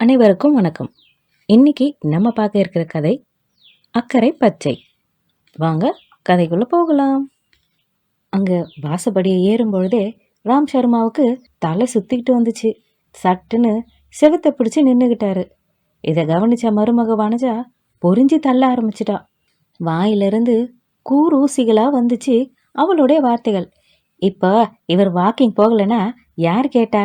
அனைவருக்கும் வணக்கம். இன்னைக்கு நம்ம பார்க்க இருக்கிற கதை அக்கறை பச்சை. வாங்க கதைக்குள்ளே போகலாம். அங்கே வாசப்படியை ஏறும்பொழுதே ராம் சர்மாவுக்கு தலை சுற்றிக்கிட்டு வந்துச்சு. சட்டுன்னு செவத்தை பிடிச்சி நின்றுக்கிட்டாரு இதை கவனித்த மருமக வனஜா பொறிஞ்சி தள்ள ஆரம்பிச்சிட்டா. வாயிலிருந்து கூரூசிகளாக வந்துச்சு அவளுடைய வார்த்தைகள். இப்போ இவர் வாக்கிங் போகலைன்னா யார் கேட்டா?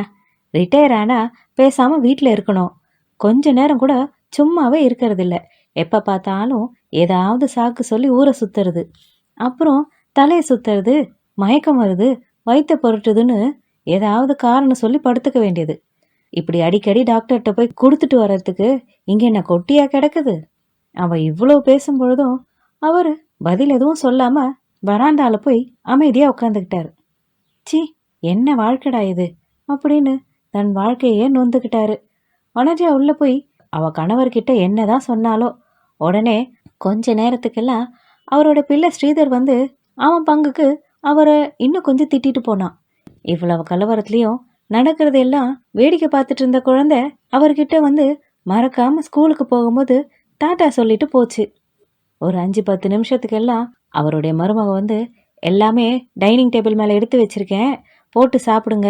ரிட்டையர் ஆனால் பேசாமல் வீட்டில் இருக்கணும். கொஞ்ச நேரம் கூட சும்மாவே இருக்கிறதில்ல. எப்போ பார்த்தாலும் ஏதாவது சாக்கு சொல்லி ஊரை சுற்றுறது அப்புறம் தலையை சுற்றுறது மயக்கம் வருது வயிற்ற பொருட்டுதுன்னு ஏதாவது காரணம் சொல்லி படுத்துக்க வேண்டியது. இப்படி அடிக்கடி டாக்டர்கிட்ட போய் கொடுத்துட்டு வர்றதுக்கு இங்கே என்ன கொட்டியாக கிடக்குது? அவள் இவ்வளோ பேசும் பொழுதும் அவர் பதில் எதுவும் சொல்லாமல் வராண்டாவில் போய் அமைதியாக உட்காந்துக்கிட்டாரு சி என்ன வாழ்க்கடா இது? அப்படின்னு தன் வாழ்க்கையே நொந்துக்கிட்டாரு. வனஜா உள்ளே போய் அவள் கணவர்கிட்ட என்ன தான் சொன்னாலோ உடனே கொஞ்ச நேரத்துக்கெல்லாம் அவரோட பிள்ளை ஸ்ரீதர் வந்து அவன் பங்குக்கு அவரை இன்னும் கொஞ்சம் திட்டிட்டு போனான். இவ்வளவு கலவரத்துலேயும் நடக்கிறது எல்லாம் வேடிக்கை பார்த்துட்டு இருந்த குழந்தை அவர்கிட்ட வந்து மறக்காமல் ஸ்கூலுக்கு போகும்போது டாட்டா சொல்லிட்டு போச்சு. ஒரு அஞ்சு பத்து நிமிஷத்துக்கெல்லாம் அவருடைய மருமக வந்து எல்லாமே டைனிங் டேபிள் மேலே எடுத்து வச்சுருக்கேன். போட்டு சாப்பிடுங்க.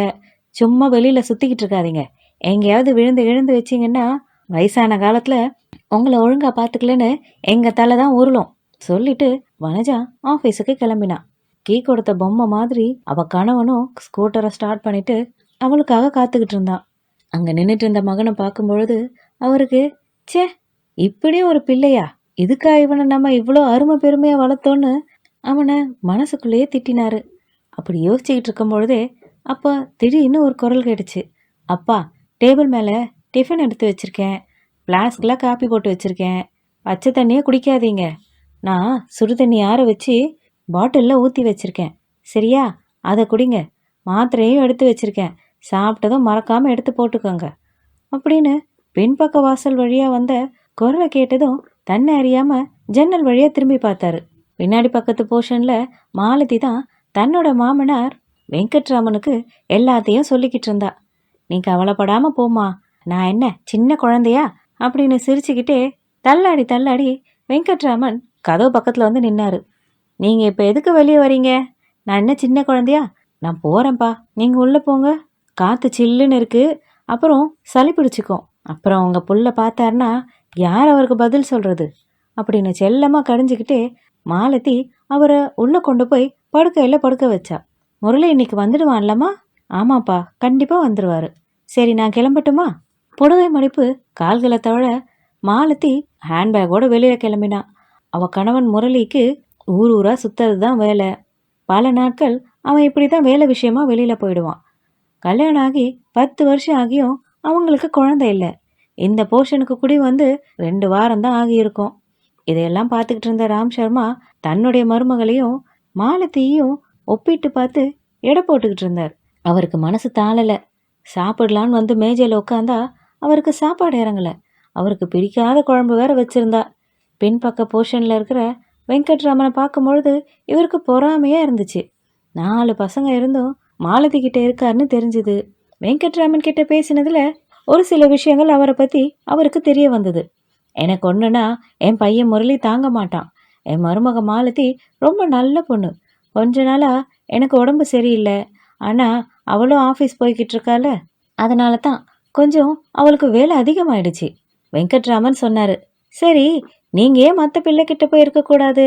சும்மா வெளியில் சுற்றிக்கிட்டு இருக்காதீங்க. எங்கேயாவது விழுந்து விழுந்து வச்சீங்கன்னா வயசான காலத்தில் உங்களை ஒழுங்காக பார்த்துக்கலன்னு எங்கள் தலை தான் உருளும் சொல்லிட்டு வனஜா ஆஃபீஸுக்கு கிளம்பினா. கீ கொடுத்த பொம்மை மாதிரி அவள் கணவனும் ஸ்கூட்டரை ஸ்டார்ட் பண்ணிட்டு அவளுக்காக காத்துக்கிட்டு இருந்தான். அங்கே நின்றுட்டு இருந்த மகனை பார்க்கும் பொழுது அவருக்கு ச்சே இப்படி ஒரு பிள்ளையா? இதுக்கா இவனை நம்ம இவ்வளோ அருமை பெருமையாக வளர்த்தோன்னு? அவனை மனசுக்குள்ளேயே திட்டினாரு. அப்படி யோசிச்சுக்கிட்டு இருக்கும் பொழுதே அப்போ திடீர்னு ஒரு குரல் கேட்டுச்சு. அப்பா டேபிள் மேலே டிஃபன் எடுத்து வச்சுருக்கேன். ஃப்ளாஸ்கில் காப்பி போட்டு வச்சுருக்கேன். பச்சை தண்ணியே குடிக்காதீங்க. நான் சுடு தண்ணி ஆற வச்சு பாட்டிலில் ஊற்றி வச்சுருக்கேன். சரியா? அதை குடிங்க. மாத்திரையும் எடுத்து வச்சுருக்கேன். சாப்பிட்டதும் மறக்காமல் எடுத்து போட்டுக்கோங்க. அப்படின்னு பின்பக்க வாசல் வழியாக வந்த குரலை கேட்டதும் தன்னை அறியாமல் ஜன்னல் வழியாக திரும்பி பார்த்தாரு. பின்னாடி பக்கத்து போர்ஷனில் மாலதி தான் தன்னோட மாமனார் வெங்கட்ராமனுக்கு எல்லாத்தையும் சொல்லிக்கிட்டு இருந்தா. நீ கவலைப்படாம போமா நான் என்ன சின்ன குழந்தையா? அப்படின்னு சிரிச்சுக்கிட்டே தள்ளாடி தள்ளாடி வெங்கட்ராமன் கதவு பக்கத்தில் வந்து நின்னாரு. நீங்கள் இப்போ எதுக்கு வெளியே வரீங்க? நான் என்ன சின்ன குழந்தையா? நான் போகிறேன்ப்பா நீங்கள் உள்ளே போங்க. காற்று சில்லுன்னு இருக்குது அப்புறம் சளி பிடிச்சிக்கும். அப்புறம் உங்கள் புள்ள பார்த்தாருன்னா யார் அவருக்கு பதில் சொல்கிறது அப்படின்னு செல்லமாக கடிஞ்சிக்கிட்டே மாலத்தி அவரை உள்ளே கொண்டு போய் படுக்கையில் படுக்க வச்சா. முரளி இன்னைக்கு வந்துடுவான்லம்மா? ஆமாப்பா கண்டிப்பாக வந்துருவாரு. சரி நான் கிளம்பட்டுமா? புடவை மடிப்பு கால்களை தவிர மாலத்தி ஹேண்ட்பேக்கோடு வெளியில் கிளம்பினா. அவள் கணவன் முரளிக்கு ஊர் ஊராக சுற்றுறது தான் வேலை. பல நாட்கள் அவன் இப்படி தான் வேலை விஷயமா வெளியில் போயிடுவான். கல்யாணம் ஆகி பத்து வருஷம் ஆகியும் அவங்களுக்கு குழந்தை இல்லை. இந்த போர்ஷனுக்கு குடி வந்து ரெண்டு வாரம் தான் ஆகியிருக்கும். இதையெல்லாம் பார்த்துக்கிட்டு இருந்த ராம் சர்மா தன்னுடைய மருமகளையும் மாலத்தியையும் ஒப்பிட்டு பார்த்து எடை போட்டுக்கிட்டு இருந்தார். அவருக்கு மனசு தாளலை. சாப்பிடலான்னு வந்து மேஜையில் உட்காந்தா அவருக்கு சாப்பாடு இறங்கலை. அவருக்கு பிடிக்காத குழம்பு வேற வச்சிருந்தா. பின்பக்க போர்ஷனில் இருக்கிற வெங்கட்ராமனை பார்க்கும்பொழுது இவருக்கு பொறாமையாக இருந்துச்சு. நாலு பசங்க இருந்தும் மாலதி கிட்டே இருக்காருன்னு தெரிஞ்சுது. வெங்கட்ராமன் கிட்ட பேசினதில் ஒரு சில விஷயங்கள் அவரை பற்றி அவருக்கு தெரிய வந்தது. எனக்கு ஒன்றுன்னா என் பையன் முரளி தாங்க மாட்டான். என் மருமக மாலதி ரொம்ப நல்ல பொண்ணு. கொஞ்ச நாளாக எனக்கு உடம்பு சரியில்லை. ஆனால் அவளும் ஆஃபீஸ் போய்கிட்டு இருக்கால அதனால தான் கொஞ்சம் அவளுக்கு வேலை அதிகமாயிடுச்சு. வெங்கட்ராமன் சொன்னார் சரி நீங்க ஏன் மற்ற பிள்ளைக்கிட்ட போய் இருக்கக்கூடாது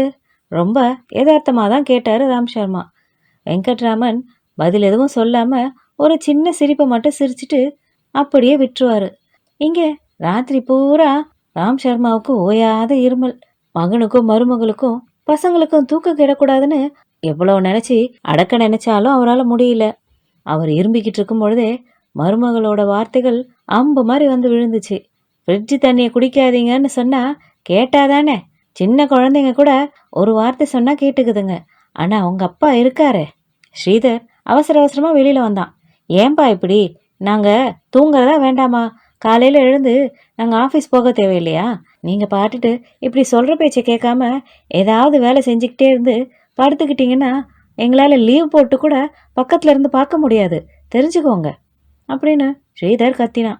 ரொம்ப யதார்த்தமாக தான் கேட்டார் ராம் சர்மா. வெங்கட்ராமன் பதில் எதுவும் சொல்லாமல் ஒரு சின்ன சிரிப்பை மட்டும் சிரிச்சிட்டு அப்படியே விட்டுருவாரு. இங்கே ராத்திரி பூரா ராம் சர்மாவுக்கு ஓயாத இருமல் மகனுக்கும் மருமகளுக்கும் பசங்களுக்கும் தூக்கம் கிடக்கூடாதுன்னு எவ்வளோ நினச்சி அடக்க நினச்சாலும் அவரால் முடியல. அவர் இரும்பிக்கிட்டு இருக்கும் பொழுதே மருமகளோட வார்த்தைகள் அம்பு மாதிரி வந்து விழுந்துச்சு. ஃப்ரிட்ஜு தண்ணியை குடிக்காதீங்கன்னு சொன்னால் கேட்டாதானே? சின்ன குழந்தைங்க கூட ஒரு வார்த்தை சொன்னால் கேட்டுக்குதுங்க. ஆனால் உங்கள் அப்பா இருக்காரே. ஸ்ரீதர் அவசர அவசரமாக வெளியில் வந்தான். ஏன்பா இப்படி? நாங்கள் தூங்குறதா வேண்டாமா? காலையில் எழுந்து நாங்கள் ஆஃபீஸ் போக தேவையில்லையா? நீங்கள் பாட்டுட்டு இப்படி சொல்கிற பேச்சை கேட்காம ஏதாவது வேலை செஞ்சுக்கிட்டே இருந்து படுத்துக்கிட்டிங்கன்னா எங்களால் லீவ் போட்டு கூட பக்கத்துல இருந்து பார்க்க முடியாது. தெரிஞ்சுக்கோங்க. அப்படின்னு ஸ்ரீதர் கத்தினான்.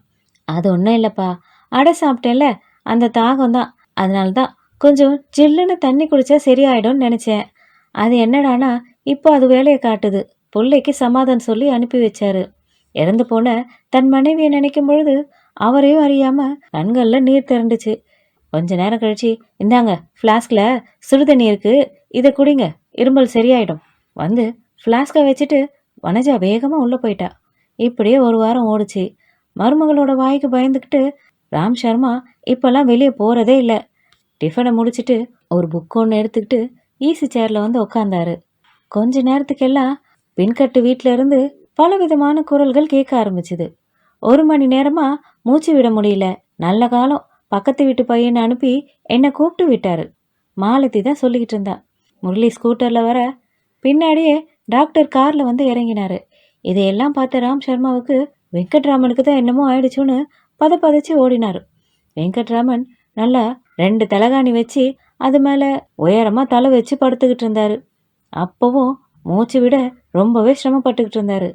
அது ஒன்றும் இல்லைப்பா. அடை சாப்பிட்டேன்ல. அந்த தாகம் தான். அதனால தான் கொஞ்சம் ஜில்லுன்னு தண்ணி குடிச்சா சரியாயிடும்னு நினச்சேன். அது என்னடானா இப்போ அது வேலையை காட்டுது. பிள்ளைக்கு சமாதானம் சொல்லி அனுப்பி வச்சாரு. இறந்து போன தன் மனைவியை நினைக்கும் பொழுது அவரையும் அறியாம கண்களில் நீர் திரண்டுச்சு. கொஞ்ச நேரம் கழிச்சு இந்தாங்க ஃப்ளாஸ்கில் சுடுதண்ணி இருக்கு. இதை குடிங்க. இருமல் சரியாயிடும். வந்து ஃப்ளாஸ்கை வச்சுட்டு வனஜா வேகமாக உள்ளே போயிட்டா. இப்படியே ஒரு வாரம் ஓடுச்சு. மருமகளோட வாய்க்கு பயந்துக்கிட்டு ராம் சர்மா இப்போல்லாம் வெளியே போகிறதே இல்லை. டிஃபனை முடிச்சுட்டு ஒரு புக் ஒன்று எடுத்துக்கிட்டு ஈசி சேரில் வந்து உக்காந்தாரு. கொஞ்ச நேரத்துக்கெல்லாம் பின்கட்டு வீட்டிலேருந்து இருந்து பலவிதமான குரல்கள் கேட்க ஆரம்பிச்சுது. ஒரு மணி நேரமாக மூச்சு விட முடியல. நல்ல காலம். பக்கத்து வீட்டு பையனை அனுப்பி என்னை கூப்பிட்டு விட்டாரு. மாலதி தான் சொல்லிக்கிட்டு இருந்தா. முரளி ஸ்கூட்டரில் வர பின்னாடியே டாக்டர் காரில் வந்து இறங்கினார். இதையெல்லாம் பார்த்த ராம் சர்மாவுக்கு வெங்கட்ராமனுக்கு தான் என்னமோ ஆயிடுச்சுன்னு பத பதச்சு ஓடினார். வெங்கட்ராமன் நல்லா ரெண்டு தலகாணி வச்சு அது மேலே உயரமாக தலை வச்சு படுத்துக்கிட்டு இருந்தார். அப்போவும் மூச்சு விட ரொம்பவே சிரமப்பட்டுக்கிட்டு இருந்தார்.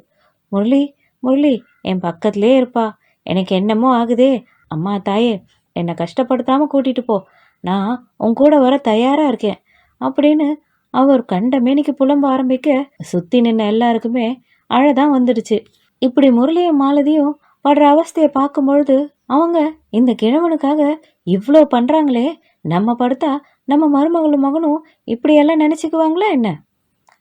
முரளி முரளி என் பக்கத்துலேயே இருப்பா. எனக்கு என்னமோ ஆகுதே. அம்மா தாயே என்னை கஷ்டப்படுத்தாமல் கூட்டிகிட்டு போ. நான் உன் கூட வர தயாராக இருக்கேன். அப்படின்னு அவர் கண்ட மேனிக்கு புலம்ப ஆரம்பிக்க சுத்தி நின்ன எல்லாருக்குமே அழதான் வந்துடுச்சு. இப்படி முரளியும் மாலதியும் படுற அவஸ்தையை பார்க்கும்பொழுது அவங்க இந்த கிழவனுக்காக இவ்வளோ பண்ணுறாங்களே நம்ம படுத்தா நம்ம மருமகளும் மகனும் இப்படியெல்லாம் நினச்சிக்குவாங்களா என்ன?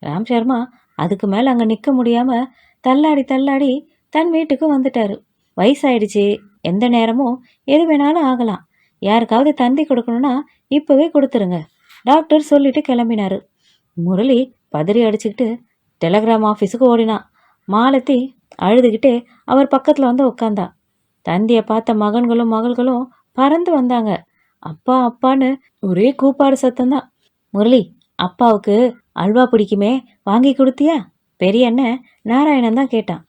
ராம் சர்மா அதுக்கு மேலே அங்கே நிற்க முடியாமல் தள்ளாடி தள்ளாடி தன் வீட்டுக்கு வந்துட்டாரு. வயசாயிடுச்சு. எந்த நேரமும் எது வேணாலும் ஆகலாம். யாருக்காவது தந்தி கொடுக்கணும்னா இப்போவே கொடுத்துருங்க. டாக்டர் சொல்லிட்டு கிளம்பினாரு. முரளி பதறி அடிச்சுக்கிட்டு டெலகிராம் ஆஃபீஸுக்கு ஓடினான் மாலத்தி அழுதுகிட்டே அவர் பக்கத்தில் வந்து உட்காந்தா தந்தியை பார்த்த மகன்களும் மகள்களும் பறந்து வந்தாங்க. அப்பா அப்பான்னு ஒரே கூப்பாடு சத்தம்தான். முரளி அப்பாவுக்கு அல்வா பிடிக்குமே வாங்கி கொடுத்தியா? பெரிய அண்ணன் நாராயணன் தான் கேட்டான்.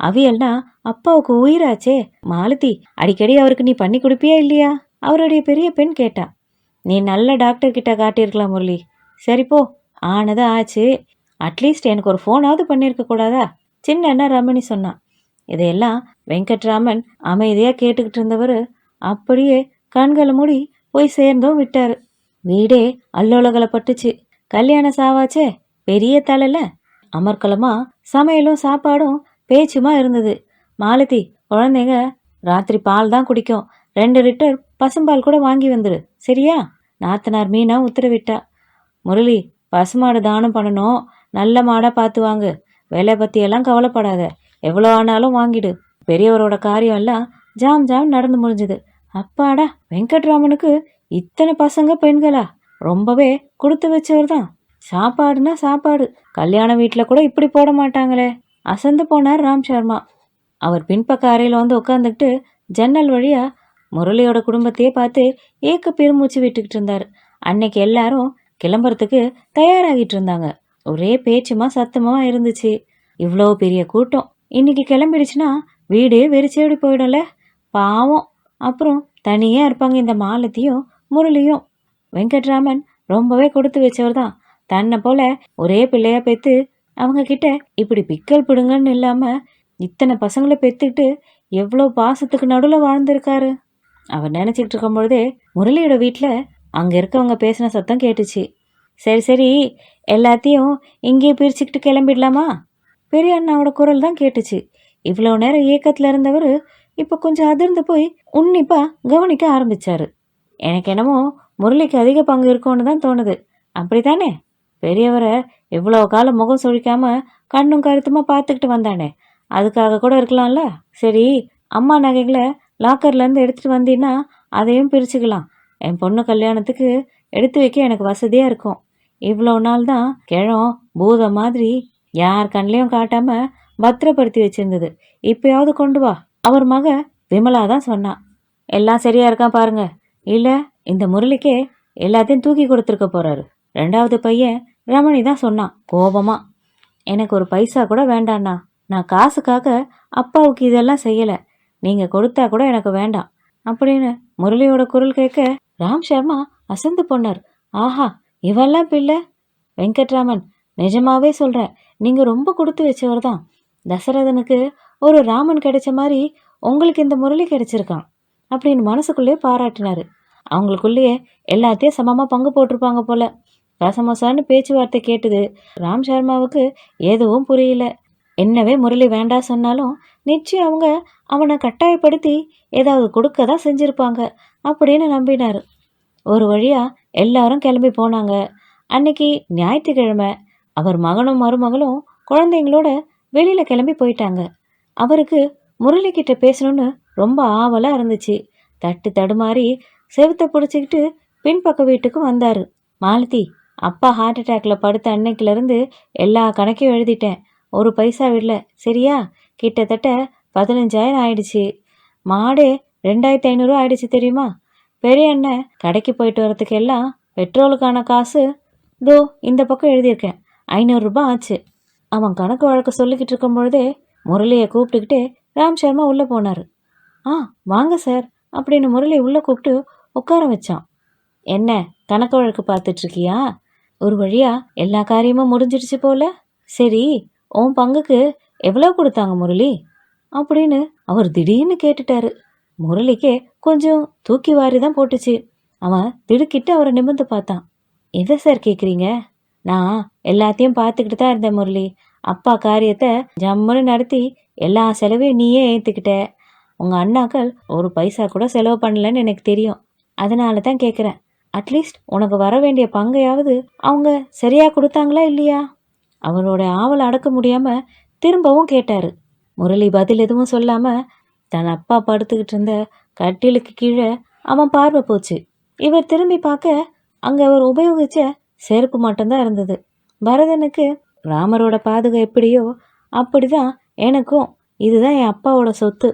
அவியல்னா அப்பாவுக்கு உயிராச்சே. மாலதி அடிக்கடி அவருக்கு நீ பண்ணி கொடுப்பியா இல்லையா? அவருடைய பெரிய பெண் கேட்டா. நீ நல்ல டாக்டர் கிட்ட காட்டியிருக்கலாம் முரளி. சரி போ. ஆனது ஆச்சு. அட்லீஸ்ட் எனக்கு ஒரு ஃபோனாவது பண்ணியிருக்க கூடாதா? சின்ன அண்ணன் ரமணி சொன்னான் இதையெல்லாம் வெங்கட்ராமன் அமைதியாக கேட்டுக்கிட்டு இருந்தவர் அப்படியே கண்களை மூடி போய் சேர்ந்தும் விட்டார். வீடே அல்லோலகளை பட்டுச்சு. கல்யாண சாவாச்சே? பெரிய தலைல? அமர்க்கலமா? சமையலும் சாப்பாடும் பேச்சுமா இருந்தது. மாலதி குழந்தைங்க ராத்திரி பால் தான் குடிக்கும். ரெண்டு லிட்டர் பசும்பால் கூட வாங்கி வந்துரு. சரியா? நாத்தனார் மீனா உத்தரவிட்டா. முரளி பசுமாடு தானம் பண்ணணும். நல்ல மாடாக பார்த்து வாங்கு விலை பற்றியெல்லாம் கவலைப்படாத. எவ்வளோ ஆனாலும் வாங்கிடு. பெரியவரோட காரியம் எல்லாம் ஜாம் ஜாம் நடந்து முடிஞ்சுது. அப்பாடா வெங்கட்ராமனுக்கு இத்தனை பசங்க பெண்களா? ரொம்பவே கொடுத்து வச்சவர் தான் சாப்பாடுனா சாப்பாடு. கல்யாண வீட்டில் கூட இப்படி போட மாட்டாங்களே. அசந்து போனார் ராம் சர்மா. அவர் பின்பக்க அறையில் வந்து உட்காந்துக்கிட்டு ஜன்னல் வழியாக முரளியோட குடும்பத்தையே பார்த்து ஏக்க பெருமூச்சு விட்டுக்கிட்டு இருந்தார். அன்னைக்கு எல்லாரும் கிளம்புறதுக்கு தயாராகிட்டு இருந்தாங்க. ஒரே பேச்சுமா சத்தமா இருந்துச்சு. இவ்வளோ பெரிய கூட்டம். இன்னைக்கு கிளம்பிடுச்சுன்னா வீடே வெறிச்சேடி போயிடும்ல. பாவம். அப்புறம் தனியாக இருப்பாங்க இந்த மாலத்தியும் முரளியும். வெங்கட்ராமன் ரொம்பவே கொடுத்து வச்சவர் தான். தன்னை போல ஒரே பிள்ளையா பெற்று அவங்க கிட்ட இப்படி பிக்கல் பிடுங்கன்னு இல்லாம இத்தனை பசங்களை பெத்துக்கிட்டு எவ்வளோ பாசத்துக்கு நடுவில் வாழ்ந்திருக்காரு. அவர் நினச்சிக்கிட்டு இருக்கும் பொழுதே முரளியோட வீட்டில் அங்கே இருக்கவங்க பேசின சத்தம் கேட்டுச்சு. சரி சரி எல்லாத்தையும் இங்கேயே பிரிச்சுக்கிட்டு கிளம்பிடலாமா? பெரிய அண்ணாவோட குரல் தான் கேட்டுச்சு. இவ்வளோ நேரம் ஏக்கத்தில் இருந்தவர் இப்போ கொஞ்சம் அதிர்ந்து போய் உன்னிப்பாக கவனிக்க ஆரம்பித்தார் எனக்கு என்னமோ முரளிக்கு அதிக பங்கு இருக்கும்னு தான் தோணுது. அப்படித்தானே? பெரியவரை இவ்வளோ காலம் முகம் சுழிக்காமல் கண்ணும் கருத்துமாக பார்த்துக்கிட்டு வந்தானே. அதுக்காக கூட இருக்கலாம்ல. சரி அம்மா நகைகளை லாக்கர்லேருந்து எடுத்துகிட்டு வந்தீங்கன்னா அதையும் பிரிச்சுக்கலாம். என் பொண்ணு கல்யாணத்துக்கு எடுத்து வைக்க எனக்கு வசதியாக இருக்கும். இவ்வளோ நாள் தான் கிழம் பூதம் மாதிரி யார் கண்ணிலையும் காட்டாம பத்திரப்படுத்தி வச்சிருந்தது. இப்பயாவது கொண்டு வா. அவர் மக விமலா தான் சொன்னான் எல்லாம் சரியா இருக்கான் பாருங்க. இல்லை இந்த முரளிக்கே எல்லாத்தையும் தூக்கி கொடுத்துருக்க போறாரு. ரெண்டாவது பையன் ரமணி தான் சொன்னான் கோபமா. எனக்கு ஒரு பைசா கூட வேண்டாண்ணா. நான் காசுக்காக அப்பாவுக்கு இதெல்லாம் செய்யலை. நீங்கள் கொடுத்தா கூட எனக்கு வேண்டாம். அப்படின்னு முரளியோட குரல் கேட்க ராம் சர்மா அசந்து போனார். ஆஹா இவெல்லாம் பிள்ளை? வெங்கட்ராமன் நிஜமாவே சொல்கிறேன் நீங்க ரொம்ப கொடுத்து வச்சவர் தான் தசரதனுக்கு ஒரு ராமன் கிடைச்ச மாதிரி உங்களுக்கு இந்த முரளி கிடைச்சிருக்கான் அப்படின்னு மனசுக்குள்ளேயே பாராட்டினாரு. அவங்களுக்குள்ளேயே எல்லாத்தையும் சமமாக பங்கு போட்டிருப்பாங்க போல. கசமோசான்னு பேச்சுவார்த்தை கேட்டுது ராம் சர்மாவுக்கு எதுவும் புரியல. என்னவே முரளி வேண்டாம் சொன்னாலும் நிச்சயம் அவங்க அவனை கட்டாயப்படுத்தி ஏதாவது கொடுக்க தான் செஞ்சுருப்பாங்க அப்படின்னு நம்பினார். ஒரு வழியாக எல்லாரும் கிளம்பி போனாங்க. அன்னைக்கு ஞாயிற்றுக்கிழமை. அவர் மகனும் மருமகளும் குழந்தைங்களோட வெளியில் கிளம்பி போயிட்டாங்க. அவருக்கு முரளிக்கிட்ட பேசணும்னு ரொம்ப ஆவலாக இருந்துச்சு. தட்டு தடுமாறி செவுத்த பிடிச்சிக்கிட்டு பின்பக்க வீட்டுக்கு வந்தார். மாலதி அப்பா ஹார்ட் அட்டாக்ல படுத்த அன்னைக்குலருந்து எல்லா கணக்கையும் எழுதிட்டேன். ஒரு பைசா விடல. சரியா? கிட்டத்தட்ட பதினஞ்சாயிரம் ஆயிடுச்சு. மாடே ரெண்டாயிரத்தி ஐநூறுரூவா ஆயிடுச்சு தெரியுமா? பெரிய அண்ணன் கடைக்கு போயிட்டு வரத்துக்கு எல்லாம் பெட்ரோலுக்கான காசு தோ இந்த பக்கம் எழுதியிருக்கேன். ஐநூறுரூபா ஆச்சு. அவன் கணக்கு வழக்கு சொல்லிக்கிட்டு இருக்கும் பொழுதே முரளியை கூப்பிட்டுக்கிட்டு ராம் சர்மா உள்ளே போனார். ஆ வாங்க சார் அப்படின்னு முரளி உள்ளே கூப்பிட்டு உட்கார வச்சான். என்ன கணக்கு வழக்கு பார்த்துட்ருக்கியா ஒரு வழியா எல்லா காரியமும் முடிஞ்சிடுச்சு போல? சரி உன் பங்குக்கு எவ்வளோ கொடுத்தாங்க முரளி? அப்படின்னு அவர் திடீர்னு கேட்டுட்டாரு. முரளிக்கே கொஞ்சம் தூக்கி வாரி தான் போட்டுச்சு. அவன் திடுக்கிட்டு அவரை நிமிர்ந்து பார்த்தான். எதை சார் கேட்குறீங்க நான் எல்லாத்தையும் பார்த்துக்கிட்டு தான் இருந்தேன் முரளி. அப்பா காரியத்தை ஜம்முன்னு நடத்தி எல்லா செலவையும் நீயே ஏற்றுக்கிட்ட உங்கள் அண்ணாக்கள் ஒரு பைசா கூட செலவு பண்ணலன்னு எனக்கு தெரியும். அதனால தான் கேட்குறேன் அட்லீஸ்ட் உனக்கு வர வேண்டிய பங்கையாவது அவங்க சரியாக கொடுத்தாங்களா இல்லையா? அவரோட ஆவலை அடக்க முடியாமல் திரும்பவும் கேட்டார். முரளி பதில் எதுவும் சொல்லாமல் தன் அப்பா படுத்துக்கிட்டு இருந்த கட்டிலுக்கு கீழே அவன் பார்வை போச்சு. இவர் திரும்பி பார்க்க அங்கே அவர் உபயோகிச்ச செருப்பு மட்டும்தான் இருந்தது. பரதனுக்கு ராமரோட பாதுகா எப்படியோ அப்படிதான் எனக்கும் இதுதான் என் அப்பாவோட சொத்து.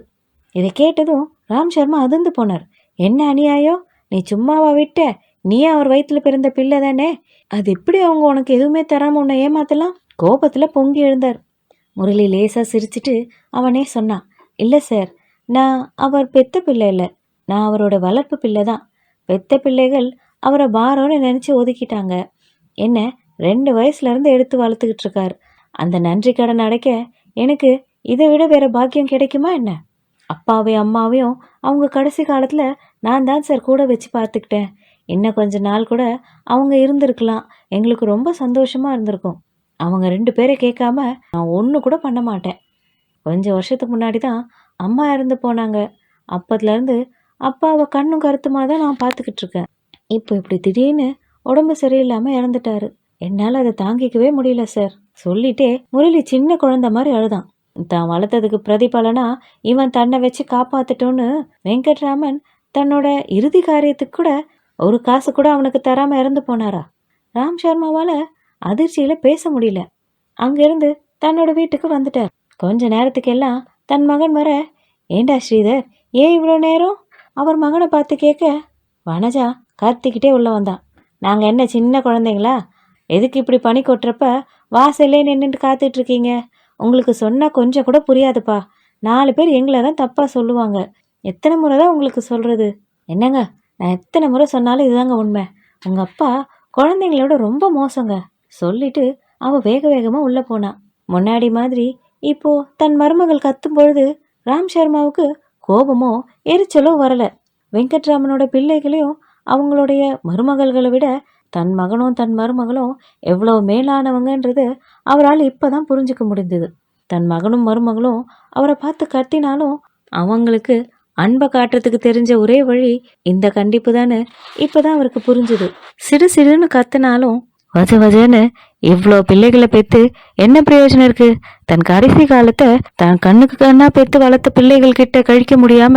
இதை கேட்டதும் ராம் சர்மா அதிர்ந்து போனார். என்ன அநியாயம் நீ சும்மாவா விட்ட? நீ அவர் வயிற்றுல பிறந்த பிள்ளை தானே? அது எப்படி அவங்க உனக்கு எதுவுமே தராம உன்னை ஏமாத்தலாம்? கோபத்துல பொங்கி எழுந்தார். முரளி லேசா சிரிச்சிட்டு அவனே சொன்னான் இல்லை சார் நான் அவர் பெத்த பிள்ளை இல்லை. நான் அவரோட வளர்ப்பு பிள்ளை தான். பெத்த பிள்ளைகள் அவரை பாரோன்னு நினச்சி ஒதுக்கிட்டாங்க. என்ன ரெண்டு வயசுலேருந்து எடுத்து வளர்த்துக்கிட்டு இருக்கார். அந்த நன்றி கடன் அடைக்க எனக்கு இதை விட வேற பாக்கியம் கிடைக்குமா என்ன? அப்பாவையும் அம்மாவையும் அவங்க கடைசி காலத்தில் நான் தான் சார் கூட வச்சு பார்த்துக்கிட்டேன். இன்னும் கொஞ்ச நாள் கூட அவங்க இருந்திருக்கலாம். எங்களுக்கு ரொம்ப சந்தோஷமாக இருந்திருக்கும். அவங்க ரெண்டு பேரை கேட்காம நான் ஒன்று கூட பண்ண மாட்டேன். கொஞ்சம் வருஷத்துக்கு முன்னாடி தான் அம்மா இறந்து போனாங்க. அப்போதுலேருந்து அப்பாவை கண்ணும் கருத்துமாக தான் நான் பார்த்துக்கிட்டு இருக்கேன். இப்போ இப்படி திடீர்னு உடம்பு சரியில்லாமல் இறந்துட்டாரு. என்னால் அதை தாங்கிக்கவே முடியல சார். சொல்லிட்டே முரளி சின்ன குழந்தை மாதிரி அழுதான். தான் வளர்த்ததுக்கு பிரதிபலனா இவன் தன்னை வச்சு காப்பாத்துட்டோன்னு வெங்கட்ராமன் தன்னோட இறுதி காரியத்துக்கு கூட ஒரு காசு கூட அவனுக்கு தராம இறந்து போனாரா? ராம் சர்மாவால அதிர்ச்சியில பேச முடியல. அங்கிருந்து தன்னோட வீட்டுக்கு வந்துட்டார். கொஞ்ச நேரத்துக்கெல்லாம் தன் மகன் வர ஏண்டா ஸ்ரீதர் ஏன் இவ்வளோ நேரம்? அவர் மகனை பார்த்து கேட்க வனஜா கத்திக்கிட்டே உள்ளே வந்தான். நாங்கள் என்ன சின்ன குழந்தைங்களா? எதுக்கு இப்படி பனி கொட்டுறப்ப வாசல்லே நின்றுட்டு காத்துட்டு இருக்கீங்க உங்களுக்கு சொன்னால் கொஞ்சம் கூட புரியாதுப்பா. நாலு பேர் எங்களை தான் தப்பாக சொல்லுவாங்க. எத்தனை முறை தான் உங்களுக்கு சொல்கிறது என்னங்க? நான் எத்தனை முறை சொன்னாலும் இதுதாங்க உண்மை. உங்கள் அப்பா குழந்தைங்களோட ரொம்ப மோசங்க. சொல்லிட்டு அவள் வேக வேகமாக உள்ளே போனா. முன்னாடி மாதிரி இப்போ தன் மருமகள் கத்தும் பொழுது ராம் சர்மாவுக்கு கோபமோ எரிச்சலோ வரல. வெங்கட்ராமனோட பிள்ளைகளையும் அவங்களுடைய மருமகள்களை விட தன் மகனும் தன் மருமகளும் எவ்வளோ மேலானவங்கன்றது அவரால் இப்பதான் புரிஞ்சுக்க முடிந்தது. தன் மகனும் மருமகளும் அவரை பார்த்து கத்தினாலும் அவங்களுக்கு அன்பை காட்டுறதுக்கு தெரிஞ்ச ஒரே வழி இந்த கண்டிப்பு தானே இப்பதான் அவருக்கு புரிஞ்சுது. சிறு சிறுன்னு கத்தினாலும் வஜ வஜன்னு இவ்வளோ பிள்ளைகளை பெற்று என்ன பிரயோஜனம் இருக்கு? தன் கடைசி காலத்தை தன் கண்ணுக்கு கண்ணா பெற்று வளர்த்த பிள்ளைகள் கிட்ட கழிக்க முடியாம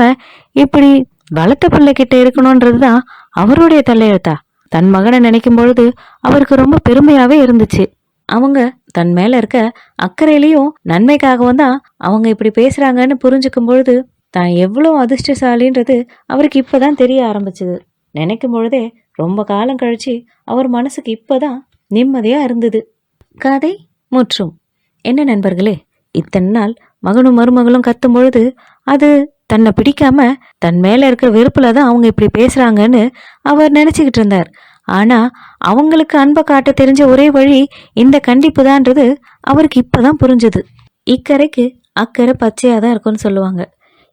இப்படி வளர்த்த பிள்ளை கிட்ட இருக்கணும்ன்றதுதான் அவருடைய தலையெழுத்தா? தன் மகனை நினைக்கும் பொழுது அவருக்கு ரொம்ப பெருமையாவே இருந்துச்சு. அவங்க தன் மேல இருக்க அக்கறையிலையும் நன்மைக்காகவும் தான் அவங்க இப்படி பேசுறாங்கன்னு புரிஞ்சுக்கும் பொழுது தான் எவ்வளோ அதிர்ஷ்டசாலின்றது அவருக்கு இப்போதான் தெரிய ஆரம்பிச்சது. நினைக்கும் பொழுதே ரொம்ப காலம் கழிச்சு அவர் மனசுக்கு இப்போதான் நிம்மதியாக இருந்தது. கதை முற்றும். என்ன நண்பர்களே இத்தனை நாள் மகனும் மருமகளும் கத்தும் பொழுது அது தன்னை பிடிக்காம தன் மேலே இருக்கிற வெறுப்பில் தான் அவங்க இப்படி பேசுகிறாங்கன்னு அவர் நினச்சிக்கிட்டு இருந்தார். ஆனால் அவங்களுக்கு அன்பை காட்ட தெரிஞ்ச ஒரே வழி இந்த கண்டிப்பு தான்றது அவருக்கு இப்பதான் புரிஞ்சுது. இக்கரைக்கு அக்கறை பச்சையாக தான் இருக்கும்னு சொல்லுவாங்க.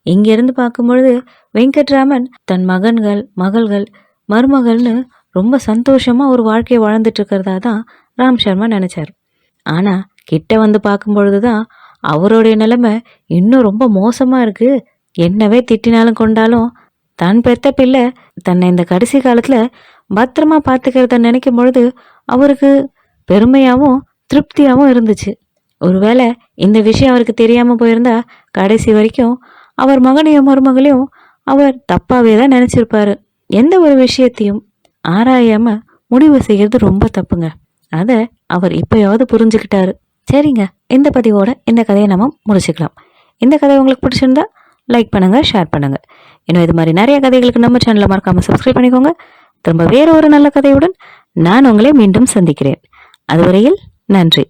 இங்கேருந்து பார்க்கும்பொழுது வெங்கட்ராமன் தன் மகன்கள் மகள்கள் மருமகள்னு ரொம்ப சந்தோஷமாக ஒரு வாழ்க்கையை வாழ்ந்துட்டு இருக்கிறதா தான் ராம் சர்மா நினச்சார். ஆனால் கிட்ட வந்து பார்க்கும்பொழுது தான் அவருடைய நிலைமை இன்னும் ரொம்ப மோசமாக இருக்குது என்னவே திட்டினாலும் கொண்டாலும் தான் பெத்த பிள்ளை தன்னை இந்த கடைசி காலத்தில் பத்திரமா பார்த்துக்கிறத நினைக்கும் பொழுது அவருக்கு பெருமையாகவும் திருப்தியாகவும் இருந்துச்சு. ஒருவேளை இந்த விஷயம் அவருக்கு தெரியாமல் போயிருந்தா கடைசி வரைக்கும் அவர் மகனையும் மருமகளையும் அவர் தப்பாகவே தான் நினச்சிருப்பாரு. எந்த ஒரு விஷயத்தையும் ஆராயாம முடிவு செய்யறது ரொம்ப தப்புங்க. அதை அவர் இப்பயாவது புரிஞ்சுக்கிட்டாரு. சரிங்க இந்த பதிவோட இந்த கதையை நம்ம முடிச்சுக்கலாம். இந்த கதை உங்களுக்கு பிடிச்சிருந்தா லைக் பண்ணுங்க ஷேர் பண்ணுங்க. இன்னும் இது மாதிரி நிறைய கதைகளுக்கு நம்ம சேனலில் மறக்காம சப்ஸ்கிரைப் பண்ணிக்கோங்க. திரும்ப வேற ஒரு நல்ல கதையுடன் நான் உங்களை மீண்டும் சந்திக்கிறேன். அதுவரையில் நன்றி.